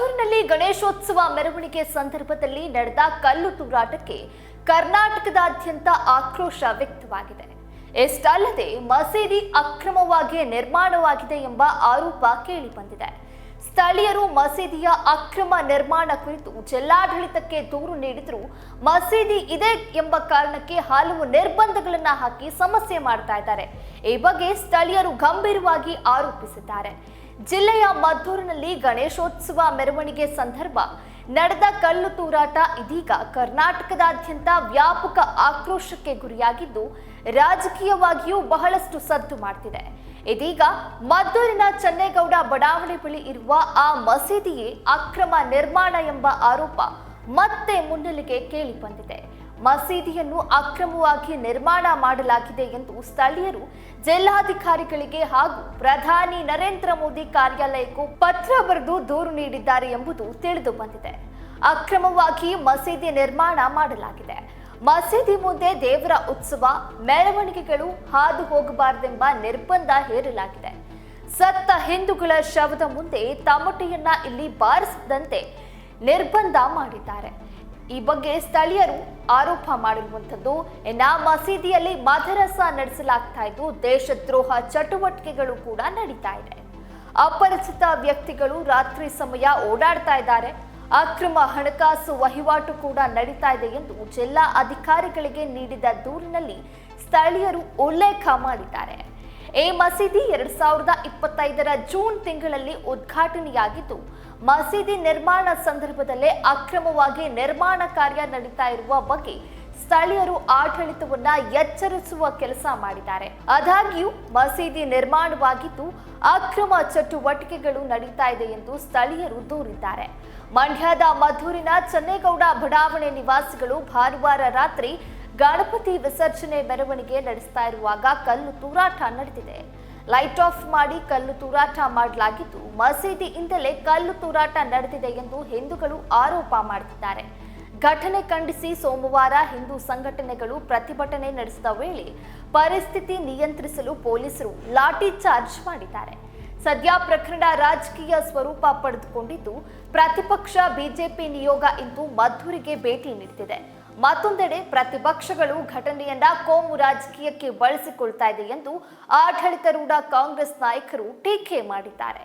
ಮದ್ದೂರಿನಲ್ಲಿ ಗಣೇಶೋತ್ಸವ ಮೆರವಣಿಗೆ ಸಂದರ್ಭದಲ್ಲಿ ನಡೆದ ಕಲ್ಲು ತೂರಾಟಕ್ಕೆ ಕರ್ನಾಟಕದಾದ್ಯಂತ ಆಕ್ರೋಶ ವ್ಯಕ್ತವಾಗಿದೆ. ಎಷ್ಟಲ್ಲದೆ ಮಸೀದಿ ಅಕ್ರಮವಾಗಿ ನಿರ್ಮಾಣವಾಗಿದೆ ಎಂಬ ಆರೋಪ ಕೇಳಿಬಂದಿದೆ. ಸ್ಥಳೀಯರು ಮಸೀದಿಯ ಅಕ್ರಮ ನಿರ್ಮಾಣ ಕುರಿತು ಜಿಲ್ಲಾಡಳಿತಕ್ಕೆ ದೂರು ನೀಡಿದ್ರು ಮಸೀದಿ ಇದೆ ಎಂಬ ಕಾರಣಕ್ಕೆ ಹಲವು ನಿರ್ಬಂಧಗಳನ್ನ ಹಾಕಿ ಸಮಸ್ಯೆ ಮಾಡ್ತಾ ಇದ್ದಾರೆ. ಈ ಬಗ್ಗೆ ಸ್ಥಳೀಯರು ಗಂಭೀರವಾಗಿ ಆರೋಪಿಸಿದ್ದಾರೆ. ಜಿಲ್ಲೆಯ ಮದ್ದೂರಿನಲ್ಲಿ ಗಣೇಶೋತ್ಸವ ಮೆರವಣಿಗೆ ಸಂದರ್ಭ. ನಡೆದ ಕಲ್ಲು ತೂರಾಟ ಇದೀಗ ಕರ್ನಾಟಕದಾದ್ಯಂತ ವ್ಯಾಪಕ ಆಕ್ರೋಶಕ್ಕೆ ಗುರಿಯಾಗಿದ್ದು, ರಾಜಕೀಯವಾಗಿಯೂ ಬಹಳಷ್ಟು ಸದ್ದು ಮಾಡ್ತಿದೆ. ಇದೀಗ ಮದ್ದೂರಿನ ಚನ್ನೇಗೌಡ ಬಡಾವಣೆ ಬಳಿ ಇರುವ ಆ ಮಸೀದಿಯೇ ಅಕ್ರಮ ನಿರ್ಮಾಣ ಎಂಬ ಆರೋಪ ಮತ್ತೆ ಮುನ್ನೆಲೆಗೆ ಕೇಳಿ ಬಂದಿದೆ. ಮಸೀದಿಯನ್ನು ಅಕ್ರಮವಾಗಿ ನಿರ್ಮಾಣ ಮಾಡಲಾಗಿದೆ ಎಂದು ಸ್ಥಳೀಯರು ಜಿಲ್ಲಾಧಿಕಾರಿಗಳಿಗೆ ಹಾಗೂ ಪ್ರಧಾನಿ ನರೇಂದ್ರ ಮೋದಿ ಕಾರ್ಯಾಲಯಕ್ಕೂ ಪತ್ರ ಬರೆದು ದೂರು ನೀಡಿದ್ದಾರೆ ಎಂಬುದು ತಿಳಿದು ಬಂದಿದೆ. ಅಕ್ರಮವಾಗಿ ಮಸೀದಿ ನಿರ್ಮಾಣ ಮಾಡಲಾಗಿದೆ. ಮಸೀದಿ ಮುಂದೆ ದೇವರ ಉತ್ಸವ, ಮೆರವಣಿಗೆಗಳು ಹಾದು ಹೋಗಬಾರದೆಂಬ ನಿರ್ಬಂಧ ಹೇರಲಾಗಿದೆ. ಸತ್ತ ಹಿಂದೂಗಳ ಶವದ ಮುಂದೆ ತಮಟೆಯನ್ನ ಇಲ್ಲಿ ಬಾರಿಸದಂತೆ ನಿರ್ಬಂಧ ಮಾಡಿದ್ದಾರೆ. ಈ ಬಗ್ಗೆ ಸ್ಥಳೀಯರು ಆರೋಪ ಮಾಡಿರುವಂಥದ್ದು. ಇನ್ನ ಮಸೀದಿಯಲ್ಲಿ ಮದರಸ ನಡೆಸಲಾಗ್ತಾ ಇದ್ದು, ದೇಶದ್ರೋಹ ಚಟುವಟಿಕೆಗಳು ಕೂಡ ನಡೀತಾ ಇದೆ. ಅಪರಿಚಿತ ವ್ಯಕ್ತಿಗಳು ರಾತ್ರಿ ಸಮಯ ಓಡಾಡ್ತಾ ಇದ್ದಾರೆ. ಅಕ್ರಮ ಹಣಕಾಸು ವಹಿವಾಟು ಕೂಡ ನಡೀತಾ ಇದೆ ಎಂದು ಜಿಲ್ಲಾ ಅಧಿಕಾರಿಗಳಿಗೆ ನೀಡಿದ ದೂರಿನಲ್ಲಿ ಸ್ಥಳೀಯರು ಉಲ್ಲೇಖ ಮಾಡಿದ್ದಾರೆ. ಈ ಮಸೀದಿ ಎರಡ್ ಸಾವಿರದ ಇಪ್ಪತ್ತೈದರ ಜೂನ್ ತಿಂಗಳಲ್ಲಿ ಉದ್ಘಾಟನೆಯಾಗಿದ್ದು, ಮಸೀದಿ ನಿರ್ಮಾಣ ಸಂದರ್ಭದಲ್ಲೇ ಅಕ್ರಮವಾಗಿ ನಿರ್ಮಾಣ ಕಾರ್ಯ ನಡೀತಾ ಇರುವ ಬಗ್ಗೆ ಸ್ಥಳೀಯರು ಆಡಳಿತವನ್ನ ಎಚ್ಚರಿಸುವ ಕೆಲಸ ಮಾಡಿದ್ದಾರೆ. ಆದಾಗ್ಯೂ, ಮಸೀದಿ ನಿರ್ಮಾಣವಾಗಿದ್ದು, ಅಕ್ರಮ ಚಟುವಟಿಕೆಗಳು ನಡೀತಾ ಇದೆ ಎಂದು ಸ್ಥಳೀಯರು ದೂರಿದ್ದಾರೆ. ಮಂಡ್ಯದ ಮಧೂರಿನ ಚನ್ನೇಗೌಡ ಬಡಾವಣೆ ನಿವಾಸಿಗಳು ಭಾನುವಾರ ರಾತ್ರಿ ಗಣಪತಿ ವಿಸರ್ಜನೆ ಮೆರವಣಿಗೆ ನಡೆಸ್ತಾ ಇರುವಾಗ ಕಲ್ಲು ತೂರಾಟ ನಡೆದಿದೆ ಲೈಟ್ ಆಫ್ ಮಾಡಿ ಕಲ್ಲು ತೂರಾಟ ಮಾಡಲಾಗಿದ್ದು ಮಸೀದಿಯಿಂದಲೇ ಕಲ್ಲು ತೂರಾಟ ನಡೆದಿದೆ ಎಂದು ಹಿಂದೂಗಳು ಆರೋಪ ಮಾಡುತ್ತಿದ್ದಾರೆ ಘಟನೆ ಖಂಡಿಸಿ ಸೋಮವಾರ ಹಿಂದೂ ಸಂಘಟನೆಗಳು ಪ್ರತಿಭಟನೆ ನಡೆಸಿದ ವೇಳೆ ಪರಿಸ್ಥಿತಿ ನಿಯಂತ್ರಿಸಲು ಪೊಲೀಸರು ಲಾಠಿ ಚಾರ್ಜ್ ಮಾಡಿದ್ದಾರೆ. ಸದ್ಯ ಪ್ರಕರಣ ರಾಜಕೀಯ ಸ್ವರೂಪ ಪಡೆದುಕೊಂಡಿದ್ದು, ಪ್ರತಿಪಕ್ಷ ಬಿಜೆಪಿ ನಿಯೋಗ ಇಂದು ಮದ್ದೂರಿಗೆ ಭೇಟಿ ನೀಡುತ್ತಿದೆ ಮತ್ತೊಂದೆಡೆ ಪ್ರತಿಪಕ್ಷಗಳು ಘಟನೆಯನ್ನ ಕೋಮು ರಾಜಕೀಯಕ್ಕೆ ಬಳಸಿಕೊಳ್ತಾ ಇದೆ ಎಂದು ಆಡಳಿತಾರೂಢ ಕಾಂಗ್ರೆಸ್ ನಾಯಕರು ಟೀಕೆ ಮಾಡಿದ್ದಾರೆ.